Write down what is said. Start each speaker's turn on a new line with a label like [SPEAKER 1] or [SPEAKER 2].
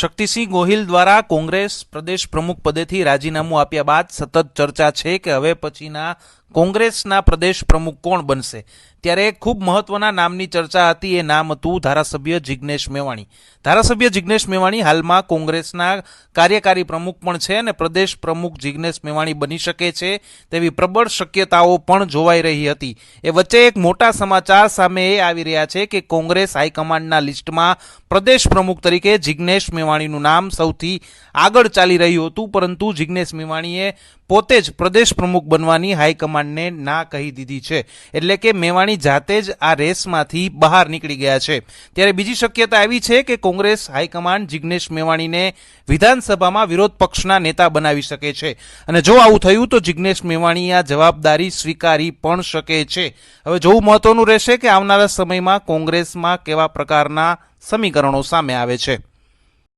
[SPEAKER 1] શક્તિસિંહ ગોહિલ દ્વારા કોંગ્રેસ પ્રદેશ પ્રમુખ પદેથી રાજીનામું આપ્યા બાદ સતત ચર્ચા છે કે હવે પછીના કોંગ્રેસના પ્રદેશ પ્રમુખ કોણ બનશે? ત્યારે ખૂબ મહત્વના નામની ચર્ચા હતી. એ નામ હતું ધારાસભ્ય જિજ્ઞેશ મેવાણી. ધારાસભ્ય જિજ્ઞેશ મેવાણી હાલમાં કોંગ્રેસના કાર્યકારી પ્રમુખ પણ છે અને પ્રદેશ પ્રમુખ જિજ્ઞેશ મેવાણી બની શકે છે તેવી પ્રબળ શક્યતાઓ પણ જોવાઈ રહી હતી. એ વચ્ચે એક મોટા સમાચાર સામે એ આવી રહ્યા છે કે કોંગ્રેસ હાઈકમાન્ડના લિસ્ટમાં પ્રદેશ પ્રમુખ તરીકે જિજ્ઞેશ મેવાણીનું નામ સૌથી આગળ ચાલી રહ્યું હતું, પરંતુ જિજ્ઞેશ મેવાણીએ પોતે જ પ્રદેશ પ્રમુખ બનવાની હાઈકમાન્ડને ના કહી દીધી છે. એટલે કે મેવાણી જાતે જ આ રેસમાંથી બહાર નીકળી ગયા છે. ત્યારે બીજી શક્યતા એવી છે કે કોંગ્રેસ, હાઈકમાન્ડ જિજ્ઞેશ મેવાણીને વિધાનસભામાં વિરોધ પક્ષના નેતા બનાવી શકે છે. અને જો આવું થયું તો જિજ્ઞેશ મેવાણી આ જવાબદારી સ્વીકારી પણ શકે છે. હવે જોવું મહત્વનું રહેશે કે આવનારા સમયમાં કોંગ્રેસમાં કેવા પ્રકારના સમીકરણો સામે આવે છે.